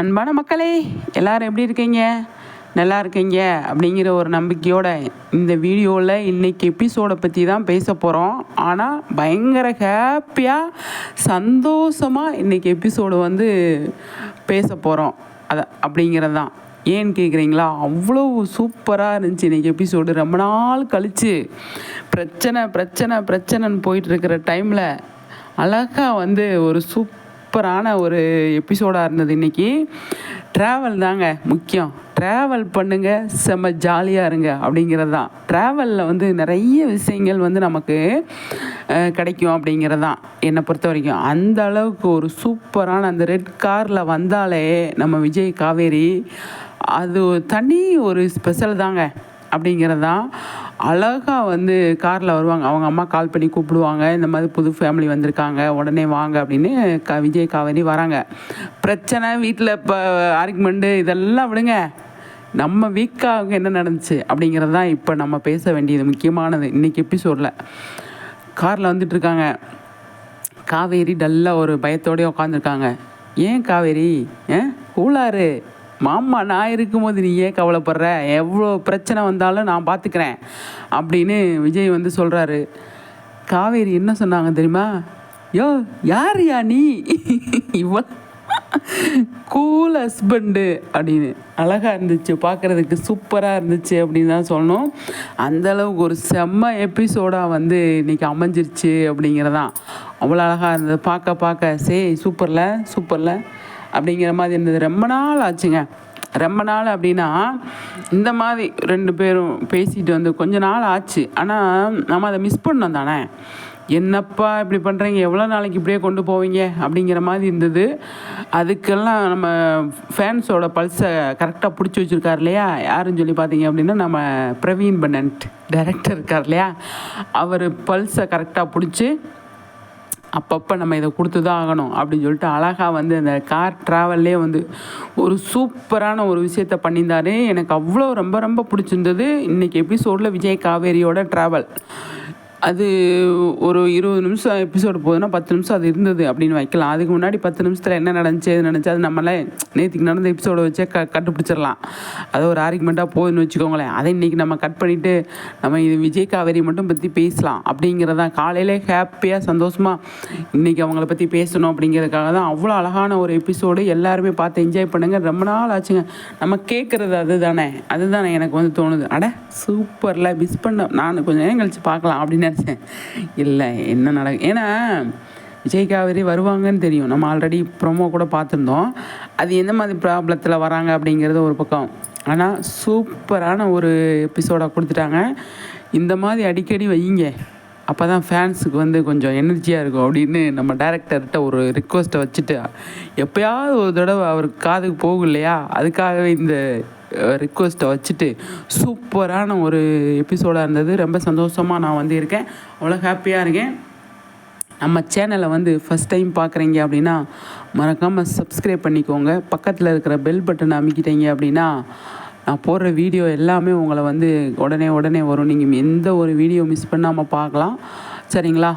அன்பான மக்களே எல்லாரும் எப்படி இருக்கீங்க? நல்லா இருக்கீங்க? அப்படிங்கிற ஒரு நம்பிக்கையோட இந்த வீடியோவில் இன்னைக்கு எபிசோடை பற்றி தான் பேச போகிறோம் ஆனால் பயங்கர ஹாப்பியாக சந்தோஷமாக இன்றைக்கி எபிசோடு வந்து பேச போகிறோம் அதை அப்படிங்கிறது தான். ஏன்னு கேட்குறீங்களா அவ்வளோ சூப்பராக இருந்துச்சு இன்றைக்கி எபிசோடு ரொம்ப நாள் கழித்து பிரச்சனை பிரச்சனை பிரச்சனைன்னு போயிட்டுருக்கிற டைமில் அழகாக வந்து ஒரு சூப் சூப்பரான ஒரு எபிசோடாக இருந்தது இன்றைக்கி ட்ராவல் தாங்க முக்கியம். ட்ராவல் பண்ணுங்க செம்ம ஜாலியாக இருங்க அப்படிங்கிறது தான். ட்ராவலில் வந்து நிறைய விஷயங்கள் வந்து நமக்கு கிடைக்கும் அப்படிங்கிறது தான் என்னை பொறுத்த வரைக்கும். அந்த அளவுக்கு ஒரு சூப்பரான அந்த ரெட் காரில் வந்தாலே நம்ம விஜய் காவேரி அது தனி ஒரு ஸ்பெஷல் தாங்க. அப்படிங்கிறது தான் அழகாக வந்து காரில் வருவாங்க. அவங்க அம்மா கால் பண்ணி கூப்பிடுவாங்க. இந்த மாதிரி புது ஃபேமிலி வந்திருக்காங்க. உடனே வாங்க அப்படின்னு க விஜய் காவேரி வராங்க. பிரச்சனை வீட்டில் இப்போ ஆர்குமெண்ட்டு இதெல்லாம் விடுங்க. நம்ம வீக்காக என்ன நடந்துச்சு? அப்படிங்கிறது தான் இப்போ நம்ம பேச வேண்டியது முக்கியமானது. இன்றைக்கி எபிசோடில் காரில் வந்துட்டு இருக்காங்க. காவேரி டல்லாக ஒரு பயத்தோடய உட்காந்துருக்காங்க ஏன் காவேரி? ஏன்? கூலாரு மாமா நான் இருக்கும்போது நீ ஏன் கவலைப்படுற? எவ்வளோ பிரச்சனை வந்தாலும் நான் பார்த்துக்கிறேன் அப்படின்னு விஜய் வந்து சொல்கிறாரு காவேரி என்ன சொன்னாங்க தெரியுமா? யோ யார் யா நீ? இவ்வளோ கூல் ஹஸ்பண்டு அப்படின்னு. அழகாக இருந்துச்சு பார்க்குறதுக்கு சூப்பராக இருந்துச்சு அப்படின்னு தான் சொல்லணும். அந்தளவுக்கு ஒரு செம்ம எபிசோடாக வந்து இன்னைக்கு அமைஞ்சிருச்சு அப்படிங்கிறதான். அவ்வளோ அழகாக இருந்தது. பார்க்க பார்க்க. சே சூப்பரில் சூப்பரில். அப்படிங்கிற மாதிரி இருந்தது. ரொம்ப நாள் ஆச்சுங்க. ரொம்ப நாள் அப்படின்னா இந்த மாதிரி ரெண்டு பேரும் பேசிட்டு வந்து கொஞ்ச நாள் ஆச்சு. ஆனால் நம்ம அதை மிஸ் பண்ணோம் தானே. என்னப்பா இப்படி பண்ணுறீங்க எவ்வளோ நாளைக்கு இப்படியே கொண்டு போவீங்க? அப்படிங்கிற மாதிரி இருந்தது. அதுக்கெல்லாம் நம்ம ஃபேன்ஸோட பல்ஸை கரெக்டாக பிடிச்சி வச்சுருக்கார் இல்லையா? யாருன்னு சொல்லி பார்த்தீங்க அப்படின்னா நம்ம பிரவீன் பன்னண்ட் டைரக்டர் இருக்கார் இல்லையா? அவர் பல்ஸை கரெக்டாக பிடிச்சி அப்பப்போ நம்ம இதை கொடுத்து தான் ஆகணும் அப்படின்னு சொல்லிட்டு அழகாக வந்து அந்த கார் ட்ராவல்லே வந்து ஒரு சூப்பரான ஒரு விஷயத்த பண்ணியிருந்தாரு. எனக்கு அவ்வளோ ரொம்ப ரொம்ப பிடிச்சிருந்தது. இன்றைக்கி எபிசோடில் விஜய் காவேரியோட ட்ராவல் அது ஒரு இருபது நிமிஷம் எபிசோடு போகுதுன்னா பத்து நிமிஷம் அது இருந்தது அப்படின்னு வைக்கலாம். அதுக்கு முன்னாடி பத்து நிமிஷத்தில் என்ன நடந்துச்சு எது நடந்துச்சு அது நம்மளே நேற்றுக்கு நடந்த எபிசோடை வச்சே க கண்டுபிடிச்சிடலாம். அது ஒரு ஆர்குமெண்ட்டாக போகுதுன்னு வச்சுக்கோங்களேன். அதை இன்றைக்கி நம்ம கட் பண்ணிவிட்டு நம்ம இது விஜய் காவேரி மட்டும் பற்றி பேசலாம். அப்படிங்கிறதான் காலையிலே ஹாப்பியாக சந்தோஷமாக இன்றைக்கி அவங்கள பற்றி பேசணும் அப்படிங்கிறதுக்காக தான் அவ்வளோ அழகான ஒரு எபிசோடு எல்லாருமே பார்த்து என்ஜாய் பண்ணுங்கள் ரொம்ப நாள் ஆச்சுங்க. நம்ம கேட்குறது அதுதானே. அதுதானே எனக்கு வந்து தோணுது. அட சூப்பரில் மிஸ் பண்ண நான் கொஞ்சம் நேரம் கழிச்சு பார்க்கலாம் அப்படின்னு நினச்சேன் இல்லை என்ன நட ஏன்னா விஜய் காவேரி வருவாங்கன்னு தெரியும். நம்ம ஆல்ரெடி ப்ரோமோ கூட பார்த்துருந்தோம். அது எந்த மாதிரி ப்ராப்ளத்தில் வராங்க அப்படிங்கிறது ஒரு பக்கம். ஆனால் சூப்பரான ஒரு எபிசோடாக கொடுத்துட்டாங்க. இந்த மாதிரி அடிக்கடி வையுங்க அப்போ தான் ஃபேன்ஸுக்கு வந்து கொஞ்சம் எனர்ஜியாக இருக்கும் அப்படின்னு நம்ம டேரக்டர்கிட்ட ஒரு ரிக்வஸ்ட்டை வச்சுட்டு எப்போயாவது ஒரு தடவை அவர் காதுக்கு போகும் இல்லையா? அதுக்காகவே இந்த ரிக்வஸ்ட்டை வச்சுட்டு சூப்பரான ஒரு எபிசோடாக இருந்தது. ரொம்ப சந்தோஷமாக நான் வந்து இருக்கேன். அவ்வளோ ஹாப்பியாக இருக்கேன். நம்ம சேனலை வந்து ஃபஸ்ட் டைம் பார்க்குறீங்க அப்படின்னா மறக்காமல் சப்ஸ்கிரைப் பண்ணிக்கோங்க. பக்கத்தில் இருக்கிற பெல் பட்டனை அமைக்கிட்டீங்க அப்படின்னா நான் போடுற வீடியோ எல்லாமே உங்களை வந்து உடனே உடனே வரும். நீங்கள் எந்த ஒரு வீடியோ மிஸ் பண்ணாமல் பார்க்கலாம். சரிங்களா?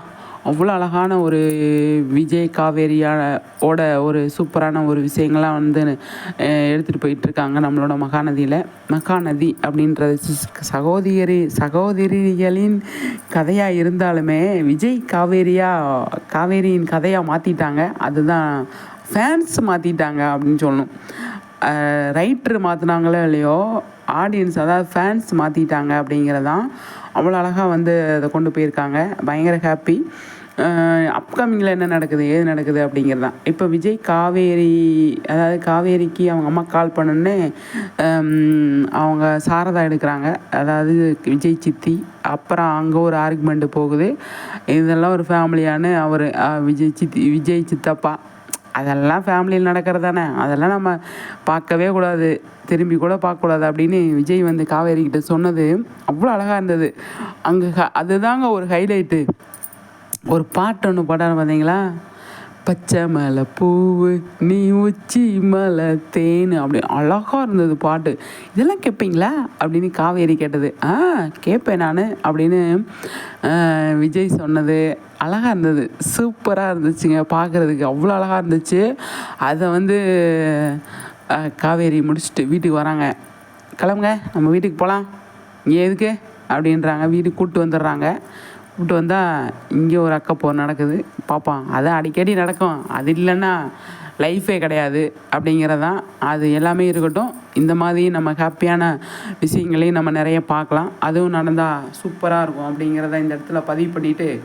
அவ்வளோ அழகான ஒரு விஜய் காவேரியான ஓட ஒரு சூப்பரான ஒரு விஷயங்கள்லாம் வந்து எடுத்துகிட்டு போயிட்டுருக்காங்க நம்மளோட மகாநதியில். மகாநதி அப்படின்றது சகோதரி சகோதரிகளின் கதையாக இருந்தாலுமே விஜய் காவேரியா காவேரியின் கதையாக மாற்றிட்டாங்க அதுதான் ஃபேன்ஸ் மாற்றிட்டாங்க அப்படின்னு சொல்லணும். ரைட்ரு மாற்றினாங்களோ இல்லையோ ஆடியன்ஸ் அதாவது ஃபேன்ஸ் மாற்றிட்டாங்க அப்படிங்கிறதான் அவ்வளோ அழகாக வந்து அதை கொண்டு போயிருக்காங்க. பயங்கர ஹாப்பி அப்கமிங்கில் என்ன நடக்குது ஏது நடக்குது அப்படிங்கிறது தான் இப்போ விஜய் காவேரி அதாவது காவேரிக்கு அவங்க அம்மா கால் பண்ணோன்னே அவங்க சாரதா எடுக்கிறாங்க. அதாவது விஜய் சித்தி. அப்புறம் அங்கே ஒரு ஆர்குமெண்ட்டு போகுது. இதெல்லாம் ஒரு ஃபேமிலியான அவர் விஜய் சித்தி விஜய் சித்தப்பா. அதெல்லாம் ஃபேமிலியில் நடக்கிறது தானே? அதெல்லாம் நம்ம பார்க்கவே கூடாது. திரும்பி கூட பார்க்கக்கூடாது அப்படின்னு விஜய் வந்து காவேரிக்கிட்ட சொன்னது அவ்வளோ அழகாக இருந்தது. அங்கே ஹ- அதுதாங்க ஒரு ஹைலைட்டு ஒரு பாட்டு ஒன்று பாடாரு பார்த்தீங்களா பச்சை மலை பூவு நீ உச்சி மலை தேன். அப்படி அழகாக இருந்தது பாட்டு. இதெல்லாம் கேட்பீங்களா அப்படின்னு காவேரி கேட்டது. ஆ கேட்பேன் நான் அப்படின்னு விஜய் சொன்னது. அழகாக இருந்தது. சூப்பராக இருந்துச்சுங்க பார்க்குறதுக்கு அவ்வளோ அழகாக இருந்துச்சு. அதை வந்து காவேரி முடிச்சுட்டு வீட்டுக்கு வராங்க. கிளம்புங்க. நம்ம வீட்டுக்கு போகலாம் இங்கே எதுக்கு? அப்படின்றாங்க. வீட்டுக்கு கூப்பிட்டு வந்துடுறாங்க. கூப்பிட்டு வந்தால் இங்கே ஒரு அக்கா போர் நடக்குது. பார்ப்பான் அது அடிக்கடி நடக்கும். அது இல்லைன்னா லைஃபே கிடையாது. அப்படிங்கிறதான். அது எல்லாமே இருக்கட்டும். இந்த மாதிரி நம்ம ஹாப்பியான விஷயங்களையும் நம்ம நிறைய பார்க்கலாம். அதுவும் நடந்தால் சூப்பராக இருக்கும் அப்படிங்கிறத இந்த இடத்துல பதிவு பண்ணிவிட்டு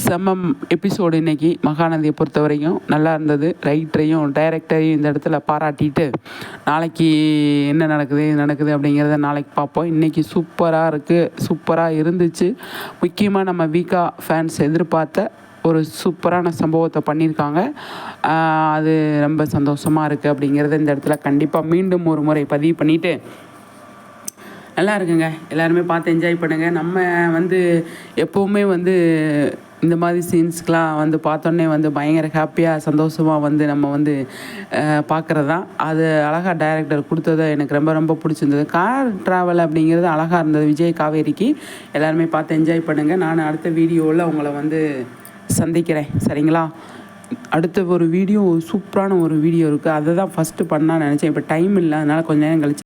செம்மம் எபிசோடு இன்னைக்கு மகாநதியை பொறுத்த வரைக்கும் நல்லா இருந்தது. ரைட்டரையும் டைரக்டரையும் இந்த இடத்துல பாராட்டிட்டு நாளைக்கு என்ன நடக்குது நடக்குது அப்படிங்கிறத நாளைக்கு பார்ப்போம். இன்றைக்கி சூப்பராக இருக்குது சூப்பராக இருந்துச்சு. முக்கியமாக நம்ம வீக்கா ஃபேன்ஸ் எதிர்பார்த்த ஒரு சூப்பரான சம்பவத்தை பண்ணியிருக்காங்க. அது ரொம்ப சந்தோஷமாக இருக்குது அப்படிங்கிறத இந்த இடத்துல கண்டிப்பாக மீண்டும் ஒரு முறை பதிவு பண்ணிவிட்டு நல்லா இருக்குங்க. எல்லாருமே பார்த்து என்ஜாய் பண்ணுங்கள் நம்ம வந்து எப்போவுமே வந்து இந்த மாதிரி சீன்ஸ்க்கெலாம் வந்து பார்த்தோன்னே வந்து பயங்கர ஹாப்பியாக சந்தோஷமாக வந்து நம்ம வந்து பார்க்குறது? தான் அது அழகாக டைரக்டர் கொடுத்தது எனக்கு ரொம்ப ரொம்ப பிடிச்சிருந்தது. கார் ட்ராவல் அப்படிங்கிறது அழகாக இருந்தது. விஜய் காவேரிக்கு எல்லாருமே பார்த்து என்ஜாய் பண்ணுங்கள் நான் அடுத்த வீடியோவில் உங்களை வந்து சந்திக்கிறேன். சரிங்களா? அடுத்த ஒரு வீடியோ சூப்பரான ஒரு வீடியோ இருக்குது அதை தான் ஃபஸ்ட்டு பண்ணால் நினச்சேன். இப்போ டைம் இல்லை. அதனால் கொஞ்சம் நேரம் கழிச்சு